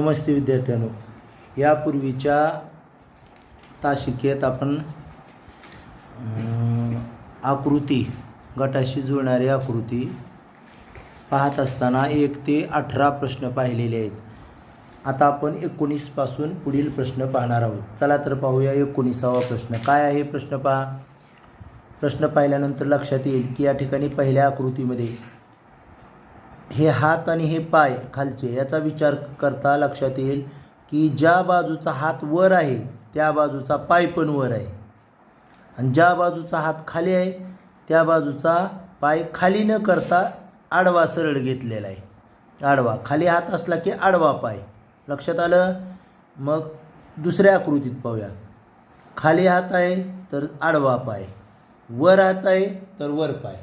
नमस्ते विद्यार्थ्यांनो. यापूर्वीच्या तासिकेत आपण आकृती गटाशी जुळणारी आकृती पाहत असताना एक ते अठरा प्रश्न पाहिलेले आहेत. आता आपण एकोणीसपासून पुढील प्रश्न पाहणार आहोत. चला तर पाहूया एकोणीसावा प्रश्न. काय आहे प्रश्न पहा. प्रश्न पाहिल्यानंतर लक्षात येईल की या ठिकाणी पहिल्या आकृतीमध्ये हे हात आणि हे पाय खालचे याचा विचार करता लक्षात येईल की ज्या बाजूचा हात वर आहे त्या बाजूचा पाय पण वर आहे. आणि ज्या बाजूचा हात खाली आहे त्या बाजूचा पाय खाली न करता आडवा सरळ घेतलेला आहे. आडवा खाली हात असला की आडवा पाय. लक्षात आलं? मग दुसऱ्या आकृतीत पाहूया. खाली हात आहे तर आडवा पाय. वर हात आहे तर वर पाय.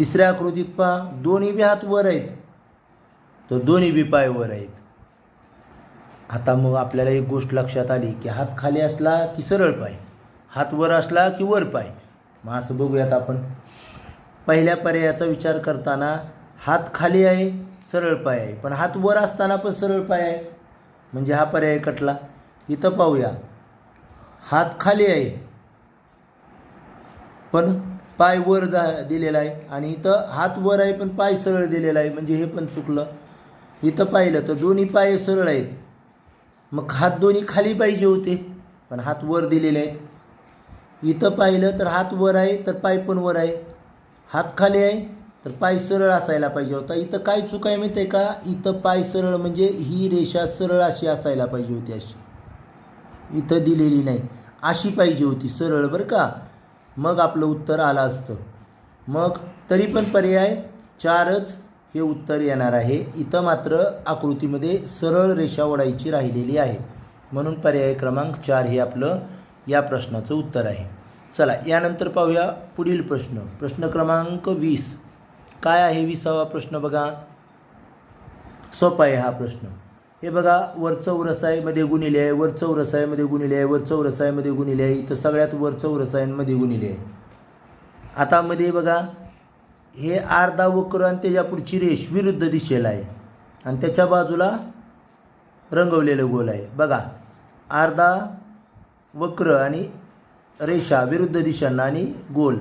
तिसऱ्या आकृतीत पहा. दोन्ही बी हात वर आहेत. तर दोन्ही बी पाय वर आहेत. आता मग आपल्याला एक गोष्ट लक्षात आली की हात खाली असला की सरळ पाय. हात वर असला की वर पाय. मग असं बघूयात आपण. पहिल्या पर्यायाचा विचार करताना हात खाली आहे सरळ पाय आहे. पण हात वर असताना पण सरळ पाय आहे. म्हणजे हा पर्याय कटला. इथं पाहूया. हात खाली आहे. पण पाय वर जा दिलेला आहे आणि इथं हात वर आहे पण पाय सरळ दिलेला आहे म्हणजे हे पण चुकलं. इथं पाहिलं तर दोन्ही पाय सरळ आहेत. मग हात दोन्ही खाली पाहिजे होते पण हात वर दिलेले आहेत. इथं पाहिलं तर हात वर आहे तर पाय पण वर आहे. हात खाली आहे तर पाय सरळ असायला पाहिजे होता. इथं काय चूक आहे माहिती आहे का? इथं पाय सरळ म्हणजे ही रेषा सरळ अशी असायला पाहिजे होती अशी. इथं दिलेली नाही. अशी पाहिजे होती सरळ बरं का? मग आपलं उत्तर आलं असतं. मग तरी पण पर्याय चारच हे उत्तर येणार आहे. इथं मात्र आकृतीमध्ये सरळ रेषा ओढायची राहिलेली आहे. म्हणून पर्याय क्रमांक चार हे आपलं या प्रश्नाचं उत्तर आहे. चला यानंतर पाहूया पुढील प्रश्न. प्रश्न क्रमांक वीस. काय आहे विसावा प्रश्न बघा? सोपा आहे हा प्रश्न. हे बघा वर चौरसाईमध्ये गुणिले आहे वर चौरसाईमध्ये गुणिले आहे वर चौरसाईमध्ये गुणिले आहे. इथं सगळ्यात वर चौरसाईंमध्ये गुणिले आहे. आता मध्ये बघा हे अर्धा वक्र आणि त्याच्या पुढची रेष विरुद्ध दिशेला आहे. आणि त्याच्या बाजूला रंगवलेलं गोल आहे. बघा अर्धा वक्र आणि रेषा विरुद्ध दिशांना आणि गोल.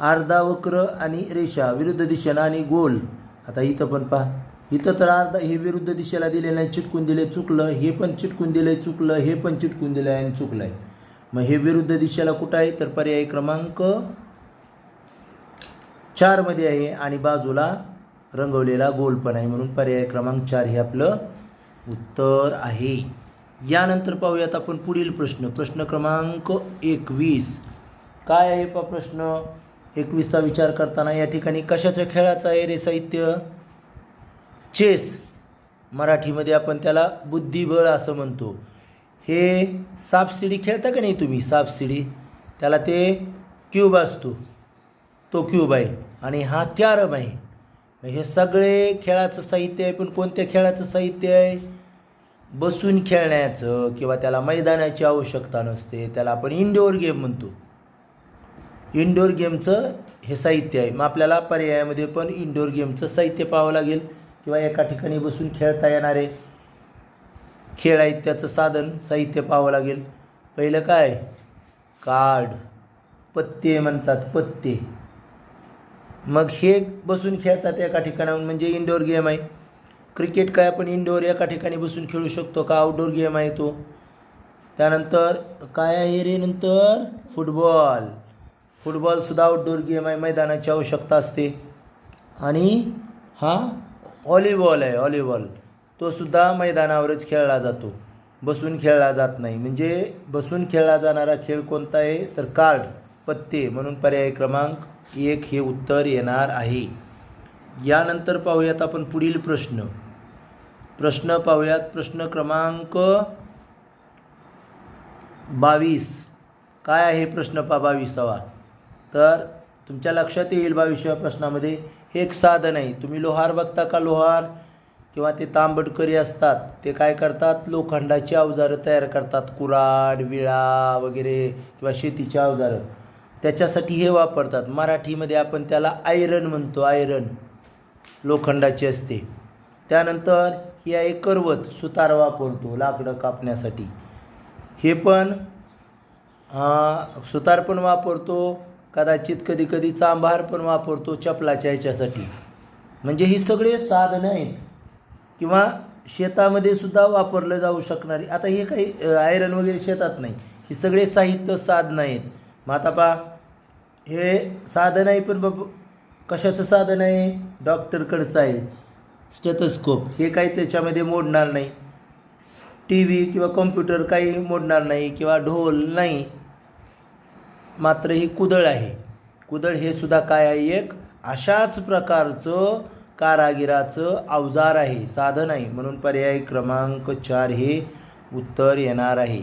अर्धा वक्र आणि रेषा विरुद्ध दिशेनं आणि गोल. आता इथं पण पहा. इथं तर अर्धा हे विरुद्ध दिशेला दिलेलं आहे चिटकून दिले चुकलं. हे पण चिटकून दिलं चुकलं. हे पण चिटकून दिलं आहे आणि चुकलं आहे मग हे विरुद्ध दिशेला कुठं आहे? तर पर्याय क्रमांक चारमध्ये आहे आणि बाजूला रंगवलेला गोल पण आहे म्हणून पर्याय क्रमांक चार हे आपलं उत्तर आहे. यानंतर पाहूयात आपण पुढील प्रश्न. प्रश्न क्रमांक एकवीस. काय आहे पा प्रश्न? एकवीसचा विचार करताना या ठिकाणी कशाच्या खेळाचा आहे रे साहित्य? चेस. मराठीमध्ये आपण त्याला बुद्धिबळ असं म्हणतो. हे सापशिडी खेळता का नाही तुम्ही? सापशिडी. त्याला ते क्यूब असतो. तो क्यूब आहे आणि हा कॅरम आहे. मग हे सगळे खेळाचं साहित्य आहे पण कोणत्या खेळाचं साहित्य आहे? बसून खेळण्याचं किंवा त्याला मैदानाची आवश्यकता नसते. त्याला आपण इंडोअर गेम म्हणतो. इनडोअर गेमचं हे साहित्य आहे. मग आपल्याला पर्यायामध्ये पण इनडोअर गेमचं साहित्य पाहावं लागेल. किंवा एका ठिकाणी बसून खेळता येणारे खेळ आहेत त्याचं साधन साहित्य पाहावं लागेल. पहिलं काय? कार्ड. पत्ते म्हणतात पत्ते. मग हे बसून खेळतात एका ठिकाणाहून म्हणजे इनडोअर गेम आहे. क्रिकेट काय आपण इनडोअर एका ठिकाणी बसून खेळू शकतो का? आउटडोअर गेम आहे तो. त्यानंतर काय आहे रे नंतर? फुटबॉल फुटबॉलसुद्धा आउटडोअर गेम आहे मैदानाची आवश्यकता असते. आणि हा व्हॉलीबॉल आहे व्हॉलीबॉल तो सुद्धा मैदानावरच खेळला जातो. बसून खेळला जात नाही. म्हणजे बसून खेळला जाणारा खेळ कोणता आहे? तर कार्ड पत्ते म्हणून पर्याय क्रमांक एक हे उत्तर येणार आहे. यानंतर पाहूयात आपण पुढील प्रश्न. प्रश्न पाहूयात. प्रश्न क्रमांक बावीस. काय आहे प्रश्न पा बावीसावा? तर तुमच्या लक्षात येईल बावीसव्या प्रश्नामध्ये. हे एक साधन आहे. तुम्ही लोहार बघता का लोहार? किंवा ते तांबडकरी असतात ते काय करतात? लोखंडाची अवजारं तयार करतात. कुराड विळा वगैरे किंवा शेतीची अवजारं. त्याच्यासाठी हे वापरतात. मराठीमध्ये आपण त्याला आयरन म्हणतो आयरन. लोखंडाची असते. त्यानंतर ही आहे करवत सुतार वापरतो लाकडं कापण्यासाठी. हे पण सुतार पण वापरतो. कदाचित कधी कधी चांभार पण वापरतो चपलाच्या ह्याच्यासाठी. म्हणजे ही सगळे साधनं आहेत. किंवा शेतामध्ये सुद्धा वापरलं जाऊ शकणारी. आता हे काही आयरन वगैरे शेतात नाही. ही सगळे साहित्य साधनं आहेत. मग आता पा हे साधन आहे पण बाबा कशाचं साधन आहे? डॉक्टरकडचं आहे. स्टेथोस्कोप. हे काही त्याच्यामध्ये मोडणार नाही. टी व्ही किंवा कॉम्प्युटर काही मोडणार नाही किंवा ढोल नाही. मात्र ही कुदळ आहे. कुदळ हे सुद्धा काय आहे? एक अशाच प्रकारचं कारागिराचं अवजार आहे. साधन आहे. म्हणून पर्याय क्रमांक चार हे उत्तर येणार आहे.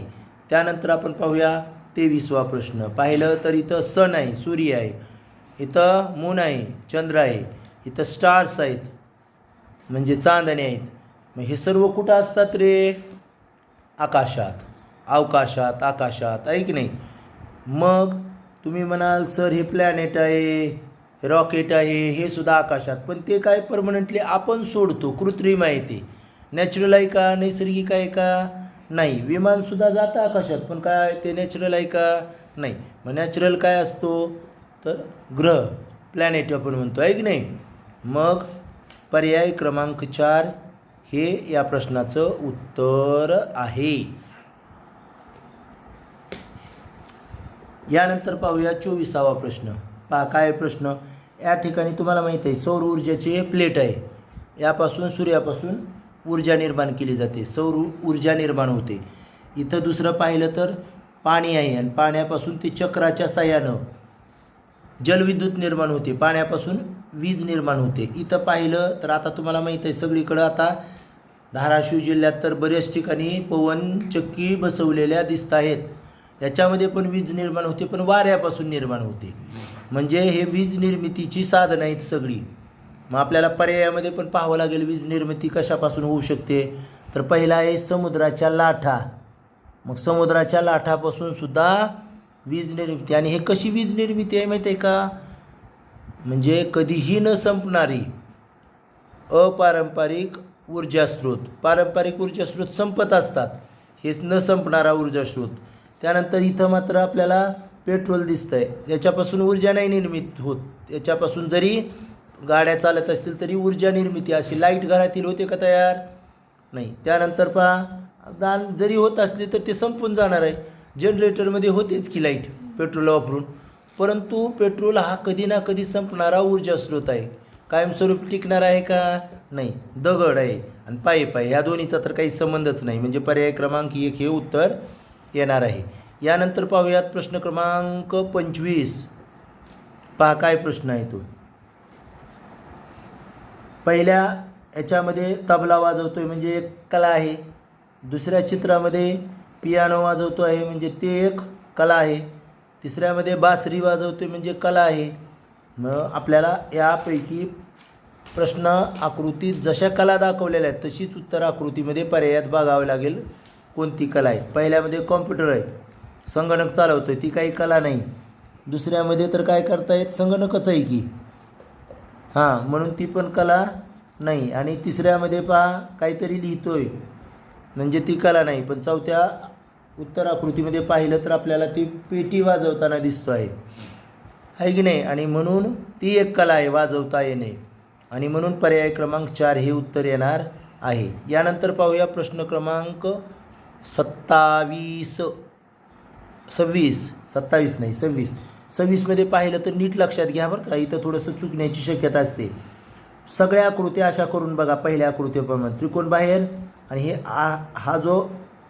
त्यानंतर आपण पाहूया तेवीसवा प्रश्न. पाहिलं तर इथं सन आहे सूर्य आहे. इथं मून आहे चंद्र आहे. इथं स्टार्स आहेत. म्हणजे चांदणे आहेत. मग हे सर्व कुठं असतात रे? आकाशात. अवकाशात आकाशात. ऐक नाही? मग तुम्ही म्हणाल सर हे प्लॅनेट आहे रॉकेट आहे हे सुद्धा आकाशात. पण ते काय परमनंटली आपण सोडतो कृत्रिम आहे ते. नॅचरल आहे का नैसर्गिक आहे का? नाही. विमानसुद्धा जातं आकाशात पण काय ते नॅचरल आहे का? नाही. मग नॅचरल काय असतो? तर ग्रह प्लॅनेट आपण म्हणतो आहे की नाही? मग पर्याय क्रमांक चार हे या प्रश्नाचं उत्तर आहे. यानंतर पाहूया चोवीसावा प्रश्न. पा काय प्रश्न? या ठिकाणी तुम्हाला माहीत आहे सौर ऊर्जेची हे प्लेट आहे. यापासून सूर्यापासून ऊर्जा निर्माण केली जाते. सौर ऊर्जा निर्माण होते. इथं दुसरं पाहिलं तर पाणी आहे आणि पाण्यापासून ते चक्राच्या साह्यानं जलविद्युत निर्माण होते. पाण्यापासून वीज निर्माण होते. इथं पाहिलं तर आता तुम्हाला माहीत आहे सगळीकडं आता धाराशिव जिल्ह्यात तर बऱ्याच ठिकाणी पवन चक्की बसवलेल्या दिसत आहेत. याच्यामध्ये पण वीज निर्माण होते पण वाऱ्यापासून निर्माण होते. म्हणजे हे वीज निर्मितीची साधनं आहेत सगळी. मग आपल्याला पर्यायामध्ये पण पाहावं लागेल वीज निर्मिती कशापासून होऊ शकते. तर पहिला आहे समुद्राच्या लाटा मग समुद्राच्या लाटापासून सुद्धा वीज निर्मिती. आणि हे कशी वीज निर्मिती आहे माहिती आहे का? म्हणजे कधीही न संपणारी अपारंपरिक ऊर्जास्रोत. पारंपरिक ऊर्जास्रोत संपत असतात. हेच न संपणारा ऊर्जास्रोत. त्यानंतर इथं मात्र आपल्याला पेट्रोल दिसतं आहे याच्यापासून ऊर्जा नाही निर्मित होत. याच्यापासून जरी गाड्या चालत असतील तरी ऊर्जा निर्मिती अशी लाइट घरातील होते का तयार? नाही. त्यानंतर पहा दान जरी होत असली तर ते संपून जाणार आहे. जनरेटरमध्ये होतेच की लाइट पेट्रोल वापरून. परंतु पेट्रोल हा कधी ना कधी संपणारा ऊर्जा स्रोत आहे. कायमस्वरूप टिकणार आहे का? नाही. दगड आहे आणि पायी पाय या दोन्हीचा तर काही संबंधच नाही. म्हणजे पर्याय क्रमांक एक हे उत्तर. येणार आहे यानंतर पाहूयात प्रश्न क्रमांक पंचवीस. पहा काय प्रश्न आहे तो. पहिल्या याच्यामध्ये तबला वाजवतो आहे म्हणजे एक कला आहे. दुसऱ्या चित्रामध्ये पियानो वाजवतो आहे म्हणजे ते एक कला आहे. तिसऱ्यामध्ये बासरी वाजवतोय म्हणजे कला आहे. मग आपल्याला यापैकी प्रश्न आकृतीत जशा कला दाखवलेल्या आहेत तशीच उत्तर आकृतीमध्ये पर्यायात बघावं लागेल. कोणती कला आहे? पहिल्यामध्ये कॉम्प्युटर आहे. संगणक चालवतो ती काही कला नाही. दुसऱ्यामध्ये तर काय करता येत संगणकच आहे की. हां म्हणून ती पण कला नाही. आणि तिसऱ्यामध्ये पहा काहीतरी लिहितोय. म्हणजे ती कला नाही पण चौथ्या उत्तर आकृतीमध्ये पाहिलं तर आपल्याला ती पेटी वाजवताना दिसतो आहे. आहे की नाही? आणि म्हणून ती एक कला आहे वाजवता येणे. आणि म्हणून पर्याय क्रमांक चार हे उत्तर येणार आहे. यानंतर पाहूया प्रश्न क्रमांक सत्तावीस सव्वीस सत्तावीस नाही सव्वीस. सव्वीसमध्ये पाहिलं तर नीट लक्षात घ्या बरं का इथं थोडंसं चुकण्याची शक्यता असते. सगळ्या आकृत्या अशा करून बघा पहिल्या आकृतीप्रमाणे. त्रिकोण बाहेर आणि हे आ हा जो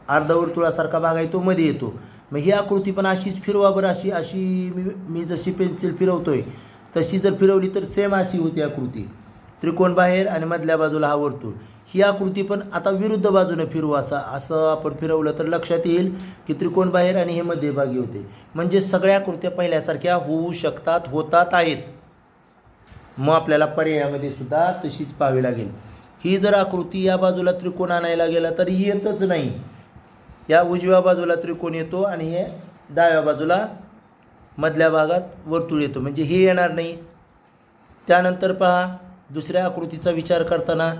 अर्धवर्तुळासारखा भाग आहे तो मध्ये येतो. मग ही आकृती पण अशीच फिरवा बरं अशी अशी मी मी जशी पेन्सिल फिरवतोय तशी जर फिरवली तर सेम अशी होती आकृती. त्रिकोण बाहेर आणि मधल्या बाजूला हा वर्तुळ. ही आकृती पण आता विरुद्ध बाजूने फिरू असा असं आपण फिरवलं तर लक्षात येईल की त्रिकोण बाहेर आणि हे मध्यभागी होते. म्हणजे सगळ्या आकृत्या पहिल्यासारख्या होऊ शकतात होतात आहेत. मग आपल्याला पर्यायामध्ये सुद्धा तशीच पाहावी लागेल. ही जर आकृती या बाजूला त्रिकोण आणायला गेला तर येतच नाही. या उजव्या बाजूला त्रिकोण येतो आणि हे डाव्या बाजूला मधल्या भागात वर्तुळ येतो. म्हणजे हे येणार नाही. त्यानंतर पहा दुसऱ्या आकृतीचा विचार करताना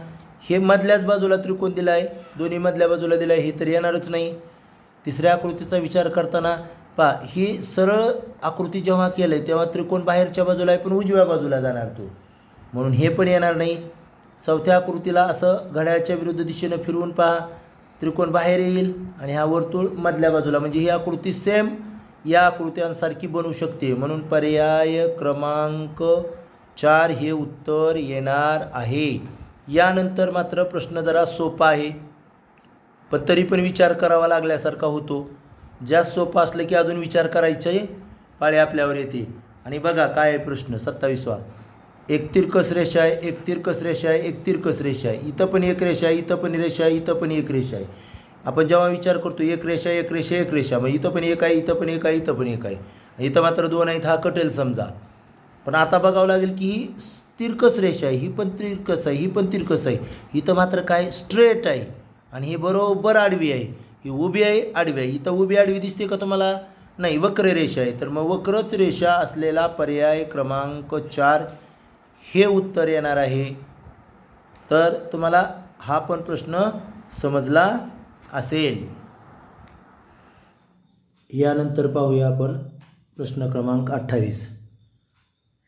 हे मधल्याच बाजूला त्रिकोण दिला आहे दोन्ही मधल्या बाजूला दिला आहे हे तर येणारच नाही. तिसऱ्या आकृतीचा विचार करताना पा ही सरळ आकृती जेव्हा केलं आहे तेव्हा त्रिकोण बाहेरच्या बाजूला आहे पण उजव्या बाजूला जाणार तो. म्हणून हे पण येणार नाही. चौथ्या आकृतीला असं घड्याळच्या विरुद्ध दिशेनं फिरवून पहा त्रिकोण बाहेर येईल आणि हा वर्तुळ मधल्या बाजूला म्हणजे ही आकृती सेम या आकृत्यांसारखी बनू शकते. म्हणून पर्याय क्रमांक चार हे उत्तर येणार आहे. यानंतर मात्र प्रश्न जरा सोपा आहे. पण तरी पण विचार करावा लागल्यासारखा होतो. जास्त सोपं असलं की अजून विचार करायचे पाळी आपल्यावर येते. आणि बघा काय आहे प्रश्न सत्तावीसवा. एक तिरकस रेषा आहे एक तिरकस रेषा आहे एक तिरकस रेषा आहे. इथं पण एक रेषा आहे इथं पण रेषा आहे इथं पण एक रेषा आहे. आपण जेव्हा विचार करतो एक रेषा एक रेषा एक रेषा मग इथं पण एक आहे इथं पण एक आहे इथं पण एक आहे. इथं मात्र दोन आहेत हा कटेल समजा. पण आता बघावं लागेल की तिरकस रेषा आहे ही पण तिरकस आहे ही पण तिरकस आहे. इथं मात्र काय स्ट्रेट आहे. आणि हे बरोबर आडवी आहे. ही उभी आहे आडवी आहे. इथं उभी आडवी दिसते का तुम्हाला? नाही वक्र रेषा आहे. तर मग वक्रच रेषा असलेला पर्याय क्रमांक चार हे उत्तर येणार आहे. तर तुम्हाला हा पण प्रश्न समजला असेल. यानंतर पाहूया आपण प्रश्न क्रमांक अठ्ठावीस.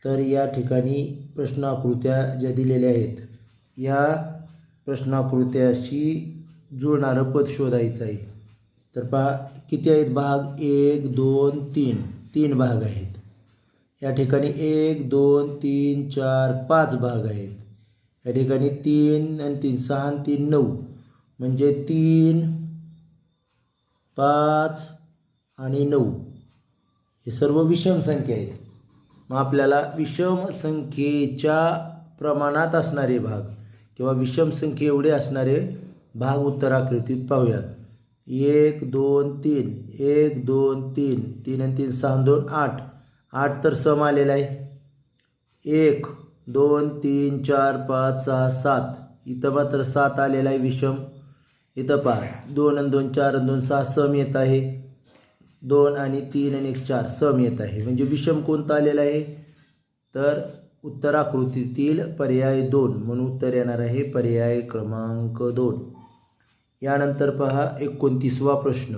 तर या ठिकाणी प्रश्नाकृत्या ज्या दिलेल्या आहेत या प्रश्नाकृत्याशी जुळणारं पद शोधायचं आहे. तर पा किती आहेत? भाग एक दोन तीन. तीन भाग आहेत. या ठिकाणी एक दोन तीन चार पाच भाग आहेत. या ठिकाणी तीन आणि तीन सहा आणि तीन नऊ. म्हणजे तीन पाच आणि नऊ. हे सर्व विषम संख्या आहेत. मग आपल्याला विषम संख्येच्या प्रमाणात असणारे भाग किंवा विषम संख्ये एवढे असणारे भाग उत्तराकृतीत पाहूयात. एक दोन तीन. एक दोन तीन. तीन आणि तीन सहा दोन आठ. आठ तर सम आलेला आहे. एक दोन तीन चार पाच सहा सात. इथं मात्र सात आलेला आहे विषम. इथं पहा. दोन आणि दोन चार आणि दोन सहा सम येत आहे. दोन आणि तीन आणि एक चार सम येत आहे. म्हणजे विषम कोणता आलेला आहे? तर उत्तराकृतीतील पर्याय दोन. म्हणून उत्तर येणार आहे पर्याय क्रमांक दोन. यानंतर पहा एकोणतीसवा प्रश्न.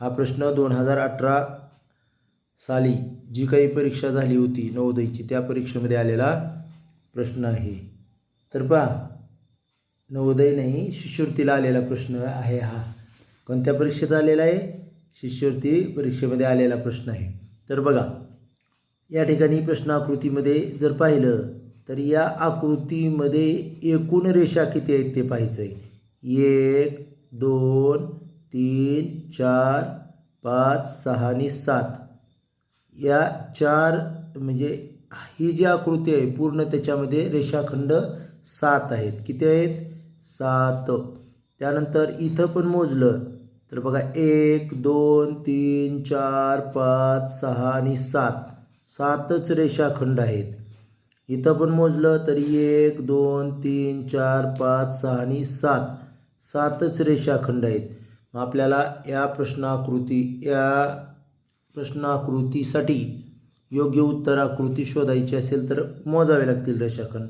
हा प्रश्न दोन हजार अठरा साली जी काही परीक्षा झाली होती नवोदयची त्या परीक्षेमध्ये आलेला प्रश्न आहे. तर पहा नवोदय नाही शिष्यवृत्तीला आलेला प्रश्न आहे हा. कोणत्या परीक्षेत आलेला आहे? शिष्यवृत्ती परीक्षेमध्ये आलेला प्रश्न आहे. तर बघा या ठिकाणी प्रश्न आकृतीमध्ये जर पाहिलं तर या आकृतीमध्ये एकूण रेषा किती आहेत ते पाहायचं आहे. एक दोन तीन चार पाच सहा आणि सात. या चार म्हणजे ही जी आकृती आहे पूर्ण त्याच्यामध्ये रेषाखंड सात आहेत. किती आहेत? सात. त्यानंतर इथं पण मोजलं तर बघा एक दोन तीन चार पाच सहा आणि सात. सातच रेषाखंड आहेत. इथं पण मोजलं तर एक दोन तीन चार पाच सहा आणि सात. सातच रेषाखंड आहेत. मग आपल्याला या प्रश्नाकृती या प्रश्नाकृतीसाठी योग्य उत्तराकृती शोधायची असेल तर मोजावे लागतील रेषाखंड.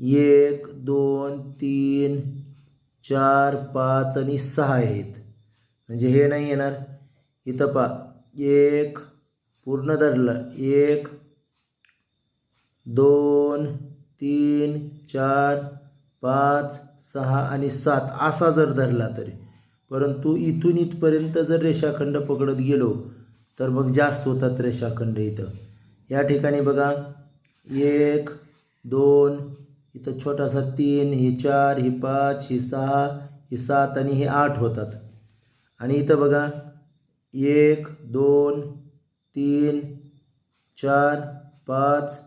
एक दोन तीन चार पाच आणि सहा आहेत. म्हणजे हे नाही येणार. इथं पा एक पूर्ण धरलं. एक दोन तीन चार पाच सहा आणि सात. असा जर धरला तरी. परंतु इथून इथपर्यंत जर रेषाखंड पकडत गेलो तर मग जास्त होतात रेषाखंड इथं. या ठिकाणी बघा. एक दोन इथं छोटासा तीन ही चार ही पाच ही सहा ही सात आणि हे आठ होतात. आणि इथं बघा एक दोन तीन चार पाच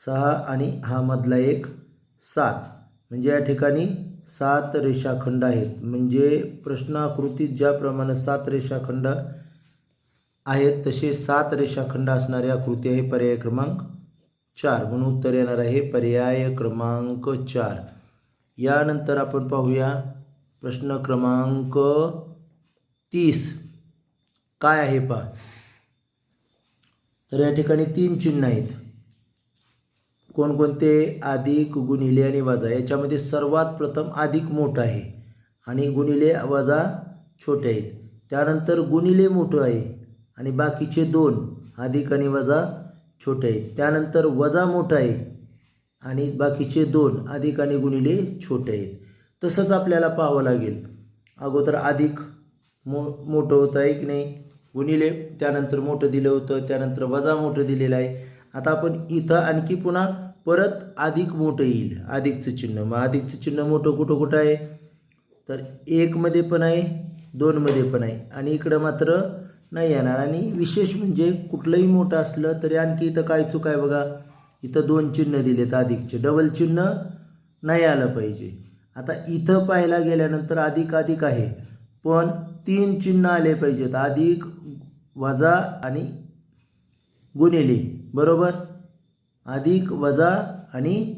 सहा आणि हा मधला एक सात. म्हणजे या ठिकाणी सात रेषाखंड आहेत. म्हणजे प्रश्नाकृतीत ज्याप्रमाणे सात रेषाखंड आहेत तसे सात रेषाखंड असणारी आकृती आहे पर्याय क्रमांक चार. म्हणून उत्तर येणार आहे पर्याय क्रमांक चार. यानंतर आपण पाहूया प्रश्न क्रमांक तीस. काय आहे पहा. तर या ठिकाणी तीन चिन्ह आहेत. कोणकोणते? अधिक गुणिले आणि वजा. याच्यामध्ये सर्वात प्रथम अधिक मोठं आहे आणि गुणिले वजा छोटे आहेत. त्यानंतर गुणिले मोठं आहे आणि बाकीचे दोन अधिक आणि वजा छोटे आहेत. त्यानंतर वजा मोठं आहे आणि बाकीचे दोन अधिक आणि गुणिले छोटे आहेत. तसंच आपल्याला पाहावं लागेल. अगोदर अधिक मो मोठं होतं आहे की नाही. गुणिले त्यानंतर मोठं दिलं होतं त्यानंतर वजा मोठं दिलेलं आहे. आता आपण इथं आणखी पुन्हा परत अधिक मोठं येईल अधिकचं चिन्ह. मग अधिकचं चिन्ह मोठं कुठं कुठं आहे? तर एकमध्ये पण आहे दोनमध्ये पण आहे. आणि इकडं मात्र नाही येणार. आणि विशेष म्हणजे कुठलंही मोठं असलं तरी आणखी इथं काय चूक आहे बघा? इथं दोन चिन्ह दिलेत अधिकचे. डबल चिन्ह नाही आलं पाहिजे. आता इथं पाहायला गेल्यानंतर अधिक अधिक आहे. पण तीन चिन्ह आले पाहिजेत. अधिक वजा आणि गुणिले. बरोबर? अधिक वजा आणि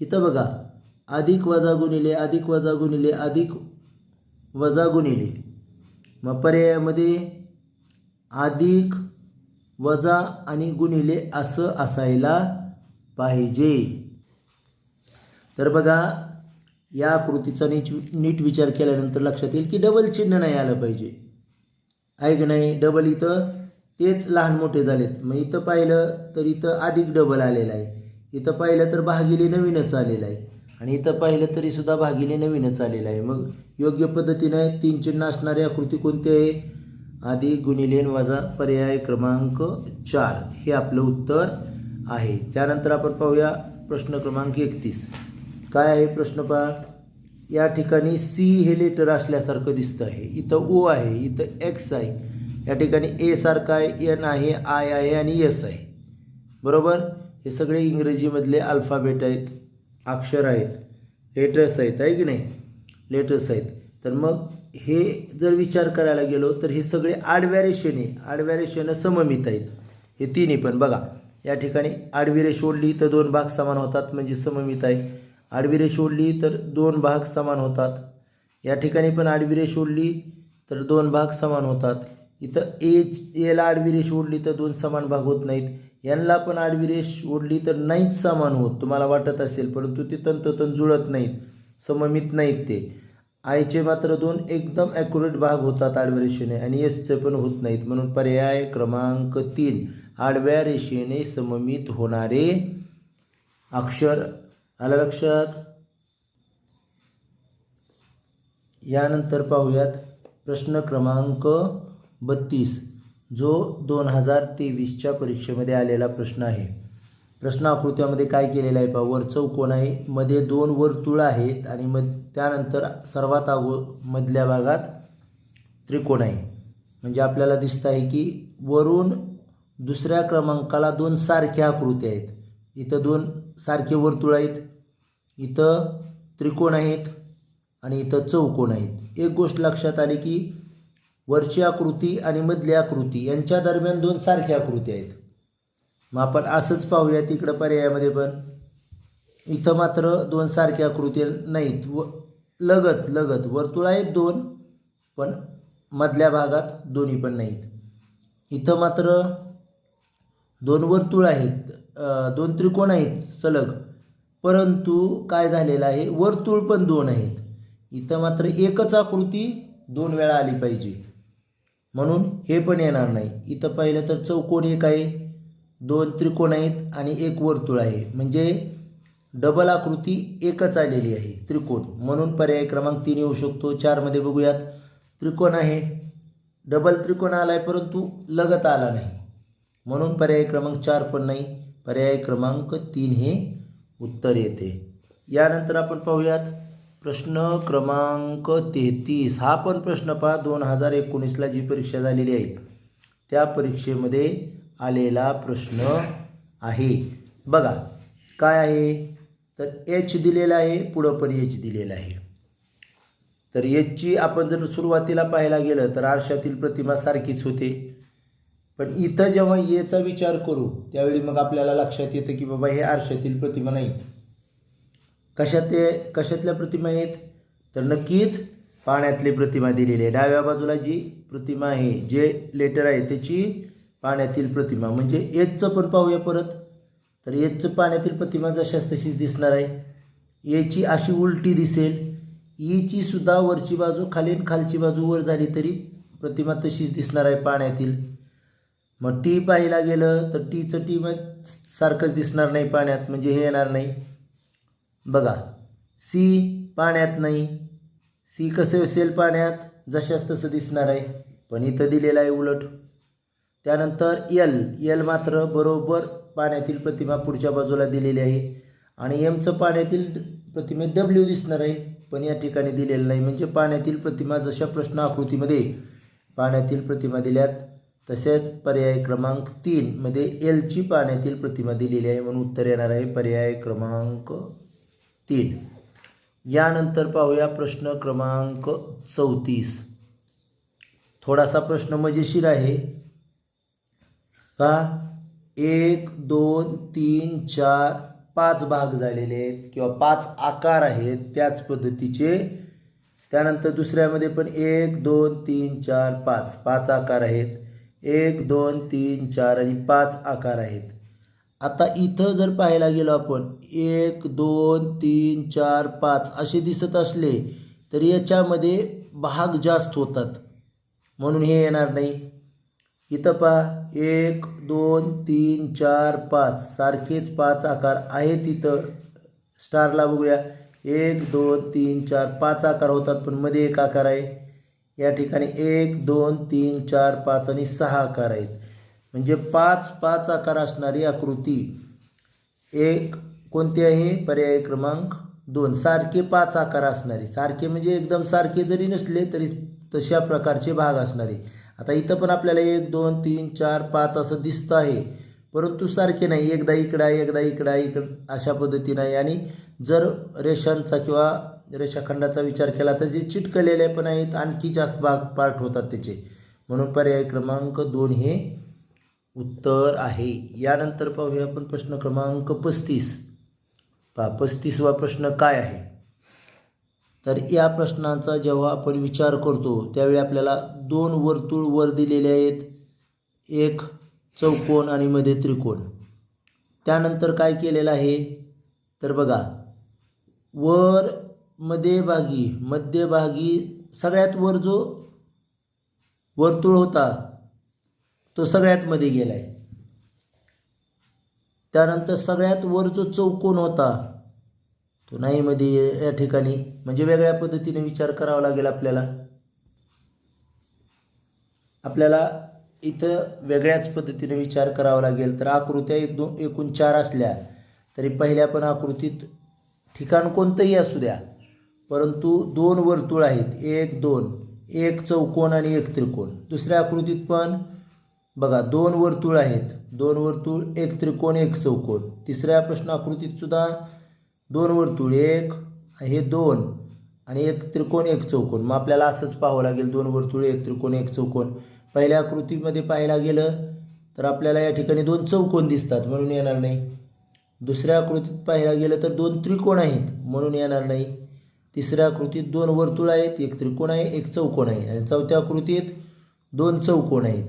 इथं बघा. अधिक वजा गुणिले अधिक वजा गुणिले अधिक वजा गुणिले. मग पर्यायामध्ये अधिक वजा आणि गुणिले असं असायला पाहिजे. तर बघा या आकृतीचा नीट नीट विचार केल्यानंतर लक्षात येईल की डबल चिन्ह नाही आलं पाहिजे. आहे की नाही? डबल इथं तेच लहान मोठे झालेत. मग इथं पाहिलं तर इथं अधिक डबल आलेलं आहे. इथं पाहिलं तर भागिले नवीनच आलेलं आहे. आणि इथं पाहिलं तरी सुद्धा भागिले नवीनच आलेलं आहे. मग योग्य पद्धतीने तीन चिन्ह असणारी आकृती कोणती आहे? अधिक गुणिलेन वजा पर्याय क्रमांक चार. हे आपलं उत्तर आहे. त्यानंतर आपण पाहूया प्रश्न क्रमांक एकतीस. काय आहे प्रश्न पहा या ठिकाणी सी हे लेटर असल्यासारखं दिसतं आहे. इथं ओ आहे इथं एक्स आहे. या ठिकाणी ए सारखं आहे एन आहे आय आहे आणि एस आहे. बरोबर? हे सगळे इंग्रजीमधले अल्फाबेट आहेत अक्षर आहेत लेटर्स आहेत आहे की नाही? लेटर्स आहेत. तर मग हे जर विचार करायला गेलो तर हे सगळे आडव्या रेषेने आडव्या रेषेनं सममित आहेत. हे तिन्ही पण. बघा या ठिकाणी आडवी रेष ओढली तर दोन भाग समान होतात म्हणजे सममित आहे. आडवी रेष ओढली तर दोन भाग समान होतात. या ठिकाणी पण आडवी रेष ओढली तर दोन भाग समान होतात. इथं एच एला आडवी रेष ओढली तर दोन समान भाग होत नाहीत. यांना पण आडवी रेष ओढली तर नाहीच समान होत. तुम्हाला वाटत असेल परंतु ते तंतोतंत जुळत नाहीत सममित नाहीत ते. आयचे मात्र दोन एकदम ॲक्युरेट भाग होतात आडव्या रेषेने आणि एसचे पण होत नाहीत. म्हणून पर्याय क्रमांक तीन आडव्या रेषेने सममित होणारे अक्षर आलं लक्षात? यानंतर पाहूयात प्रश्न क्रमांक बत्तीस जो दोन हजार तेवीसच्या परीक्षेमध्ये आलेला प्रश्न आहे. प्रश्न आकृत्यामध्ये काय केलेलं आहे पहा? वर चौकोन आहे. मध्ये दोन वर्तुळ आहेत आणि मग त्यानंतर सर्वात अगो मधल्या भागात त्रिकोण आहे. म्हणजे आपल्याला दिसतं आहे की वरून दुसऱ्या क्रमांकाला दोन सारख्या आकृत्या आहेत. इथं दोन सारखे वर्तुळ आहेत. इथं त्रिकोण आहेत आणि इथं चौकोन आहेत. एक गोष्ट लक्षात आली की वरची आकृती आणि मधली आकृती यांच्या दरम्यान दोन सारख्या आकृती आहेत. मग आपण असंच पाहूया तिकडं पर्यायामध्ये पण. इथं मात्र दोन सारख्या आकृती नाहीत. व लगत लगत. वर्तुळ आहेत दोन पण मधल्या भागात दोन्ही पण नाहीत. इथं मात्र दोन वर्तुळ आहेत. दोन त्रिकोण आहेत सलग. परंतु काय झालेलं आहे? वर्तुळ पण दोन आहेत. इथं मात्र एकच आकृती दोन वेळा आली पाहिजे. म्हणून हे पण येणार नाही. इथं पाहिलं तर चौकोन एक आहे दोन त्रिकोण आहेत आणि एक वर्तुळ आहे. म्हणजे डबल आकृती एकच आलेली आहे त्रिकोण. म्हणून पर्याय क्रमांक तीन येऊ शकतो. चारमध्ये बघूयात. त्रिकोण आहे. डबल त्रिकोण आला आहे परंतु लगत आला नाही. म्हणून पर्याय क्रमांक चार पण नाही. पर्याय क्रमांक तीन हे उत्तर येते. यानंतर आपण पाहूयात प्रश्न क्रमांक तेहतीस. हा पण प्रश्न पहा दोन हजार एकोणीसला जी परीक्षा झालेली आहे त्या परीक्षेमध्ये आलेला प्रश्न आहे. बघा काय आहे? तर एच दिलेला आहे पुढं पण एच दिलेला आहे. तर एचची आपण जर सुरुवातीला पाहायला गेलं तर आरशातील प्रतिमा सारखीच होते. पण इथं जेव्हा येचा विचार करू त्यावेळी मग आपल्याला लक्षात येतं की बाबा हे आरशातील प्रतिमा नाहीत. कशात ते कशातल्या प्रतिमा आहेत? तर नक्कीच पाण्यातली प्रतिमा दिलेली आहे. डाव्या बाजूला जी प्रतिमा आहे जे लेटर आहे त्याची पाण्यातील प्रतिमा. म्हणजे एचचं पण पाहूया परत. तर एचचं पाण्यातील प्रतिमा जशाच तशीच दिसणार आहे. एची अशी उलटी दिसेल. E ईची सुद्धा वरची बाजू खाली खालची बाजू वर झाली तरी प्रतिमा तशीच दिसणार आहे पाण्यातील. मग टी पाहायला गेलं तर टीचं टी मग सारखंच दिसणार नाही पाण्यात म्हणजे हे येणार नाही. बघा सी पाण्यात नाही. सी कसं असेल पाण्यात? जशाच तसं दिसणार आहे. पण इथं दिलेलं आहे उलट. त्यानंतर यल यल मात्र बरोबर पाण्यातील प्रतिमा पुढच्या बाजूला दिलेली आहे. आणि एमचं पाण्यातील प्रतिमेत डब्ल्यू दिसणार आहे पण या ठिकाणी दिलेलं नाही. म्हणजे पाण्यातील प्रतिमा जशा प्रश्न आकृतीमध्ये पाण्यातील प्रतिमा दिल्यात तसेच पर्याय क्रमांक तीनमध्ये एलची पाण्यातील प्रतिमा दिलेली आहे म्हणून उत्तर येणार आहे पर्याय क्रमांक तीन. यानंतर पाहूया प्रश्न क्रमांक चौतीस. थोडासा प्रश्न मजेशीर आहे. का एक दोन तीन चार पाच भाग झालेले आहेत किंवा पाच आकार आहेत त्याच पद्धतीचे. त्यानंतर दुसऱ्यामध्ये पण एक दोन तीन चार पाच. पाच आकार आहेत. एक दोन तीन चार आणि पाच आकार आहेत. आता इथं जर पाहायला गेलो आपण एक दोन तीन चार पाच असे दिसत असले तर याच्यामध्ये भाग जास्त होतात. म्हणून हे येणार नाही. इथं पहा एक दोन तीन चार पाच सारखेच पाच आकार आहेत इथं. स्टारला बघूया. एक दोन तीन चार पाच आकार होतात पण मध्ये एक आकार आहे. या ठिकाणी एक दोन तीन चार पाच आणि सहा आकार आहेत. म्हणजे पाच पाच आकार असणारी आकृती. एक कोणती आहे पर्याय क्रमांक दोन. सारखे पाच आकार असणारी. सारखे म्हणजे एकदम सारखे जरी नसले तरी तशा प्रकारचे भाग असणारे. आता इथं पण आपल्याला एक दोन तीन चार पाच असं दिसतं आहे. परंतु सारखे नाही. एकदा इकडं आहे एकदा इकडं इकडं अशा पद्धतीनं आहे. आणि जर रेषांचा किंवा रेषाखंडाचा विचार केला तर जे चिटकलेले पण आहेत आणखी जास्त भाग पार्ट होतात त्याचे. म्हणून पर्याय क्रमांक दोन हे उत्तर आहे. यानंतर पाहूया आपण प्रश्न क्रमांक पस्तीस. पहा पस्तीसवा प्रश्न काय आहे? तर या प्रश्नांचा जेव्हा आपण विचार करतो त्यावेळी आपल्याला दोन वर्तुळ वर दिलेले आहेत. एक चौकोन आणि मध्ये त्रिकोण. त्यानंतर काय केलेलं आहे? तर बघा वर मध्यभागी मध्यभागी सगळ्यात वर जो वर्तुळ होता तो सगळ्यात मध्ये गेला आहे त्यानंतर सगळ्यात वर जो चौकोन होता तो नाही मध्ये या ठिकाणी. म्हणजे वेगळ्या पद्धतीने विचार करावा लागेल आपल्याला. आपल्याला इथं वेगळ्याच पद्धतीने विचार करावा लागेल. तर आकृत्या एक दोन एकूण चार असल्या तरी पहिल्या पण आकृतीत ठिकाण कोणतंही असू द्या. परंतु दोन वर्तुळ आहेत. एक दोन. एक चौकोन आणि एक त्रिकोण. दुसऱ्या आकृतीत पण बघा दोन वर्तुळ आहेत. दोन वर्तुळ एक त्रिकोण एक चौकोन. तिसऱ्या प्रश्न आकृतीत सुद्धा दोन वर्तुळ एक हे दोन आणि एक त्रिकोण एक चौकोन. मग आपल्याला असंच पाहावं लागेल दोन वर्तुळ एक त्रिकोण एक चौकोन. पहिल्या आकृतीमध्ये पाहायला गेलं तर आपल्याला या ठिकाणी दोन चौकोन दिसतात म्हणून येणार नाही. दुसऱ्या आकृतीत पाहायला गेलं तर दोन त्रिकोण आहेत म्हणून येणार नाही. तिसऱ्या आकृतीत दोन वर्तुळ आहेत एक त्रिकोण आहे एक चौकोन आहे. आणि चौथ्या आकृतीत दोन चौकोन आहेत.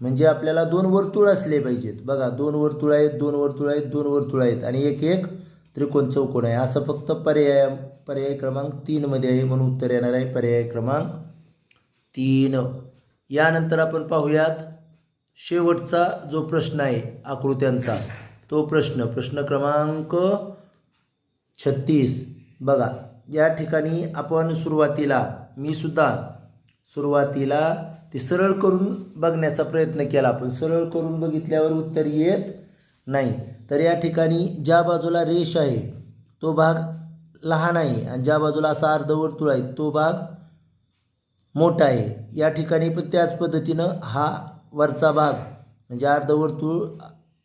म्हणजे आपल्याला दोन वर्तुळ असले पाहिजेत. बघा दोन वर्तुळ आहेत दोन वर्तुळ आहेत दोन वर्तुळ आहेत. आणि एक एक त्रिकोण चौकोन आहे. असं फक्त पर्याय पर्याय क्रमांक तीनमध्ये आहे म्हणून उत्तर येणार आहे. पर्याय क्रमांक तीन. यानंतर आपण पाहूयात शेवटचा जो प्रश्न आहे आकृत्यांचा. तो प्रश्न प्रश्न क्रमांक छत्तीस. बघा या ठिकाणी आपण सुरुवातीला मी सुद्धा सुरुवातीला ते सरळ करून बघण्याचा प्रयत्न केला पण सरळ करून बघितल्यावर उत्तर येत नाही. तर या ठिकाणी ज्या बाजूला रेष आहे तो भाग लहान आहे आणि ज्या बाजूला असा अर्धवर्तुळ आहे तो भाग मोठा आहे. या ठिकाणी पण त्याच पद्धतीनं हा वरचा भाग म्हणजे अर्धवर्तुळ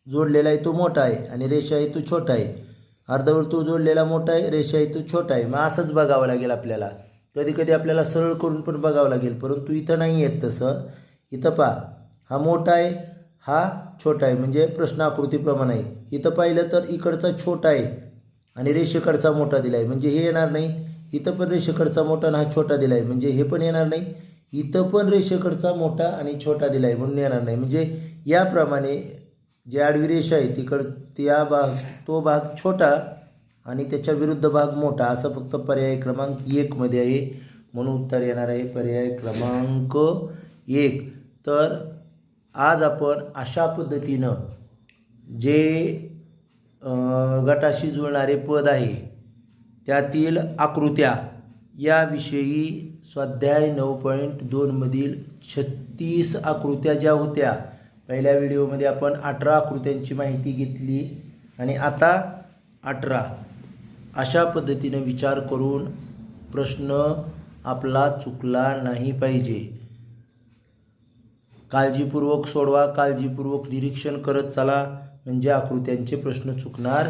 जोडलेला आहे तो मोठा आहे आणि रेषा आहे तो छोटा आहे. अर्धवर्तुळ जोडलेला मोठा आहे रेषा आहे तो छोटा आहे. मग असंच बघावं लागेल आपल्याला. कधी कधी आपल्याला सरळ करून पण बघावं लागेल परंतु इथं नाही येत तसं. इथं पहा हा मोठा आहे हा छोटा आहे म्हणजे प्रश्न आकृतीप्रमाणे आहे. इथं पाहिलं तर इकडचा छोटा आहे आणि रेषेकडचा मोठा दिला आहे. म्हणजे हे येणार नाही इथं पण रेषेकडचा मोठा आणि हा छोटा दिला आहे. म्हणजे हे पण येणार नाही इथं पण रेषेकडचा मोठा आणि छोटा दिला आहे म्हणून येणार नाही. म्हणजे याप्रमाणे जी आडवी रेषा आहे तिकड त्या भाग तो भाग छोटा आणि त्याच्या विरुद्ध भाग मोठा. असा फक्त पर्याय क्रमांक एकमध्ये आहे. म्हणून उत्तर येणार आहे पर्याय क्रमांक एक. तर आज आपण अशा पद्धतीनं जे गटाशी जुळणारे पद आहे त्यातील आकृत्या याविषयी स्वाध्याय नऊ पॉईंट दोनमधील छत्तीस आकृत्या ज्या होत्या पहिल्या व्हिडिओमध्ये आपण अठरा आकृत्यांची माहिती घेतली आणि आता अठरा. अशा पद्धतीनं विचार करून प्रश्न आपला चुकला नाही पाहिजे. काळजीपूर्वक सोडवा काळजीपूर्वक निरीक्षण करत चला म्हणजे आकृत्यांचे प्रश्न चुकणार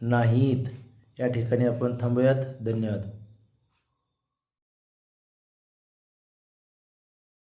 नाहीत. या ठिकाणी आपण थांबूयात. धन्यवाद.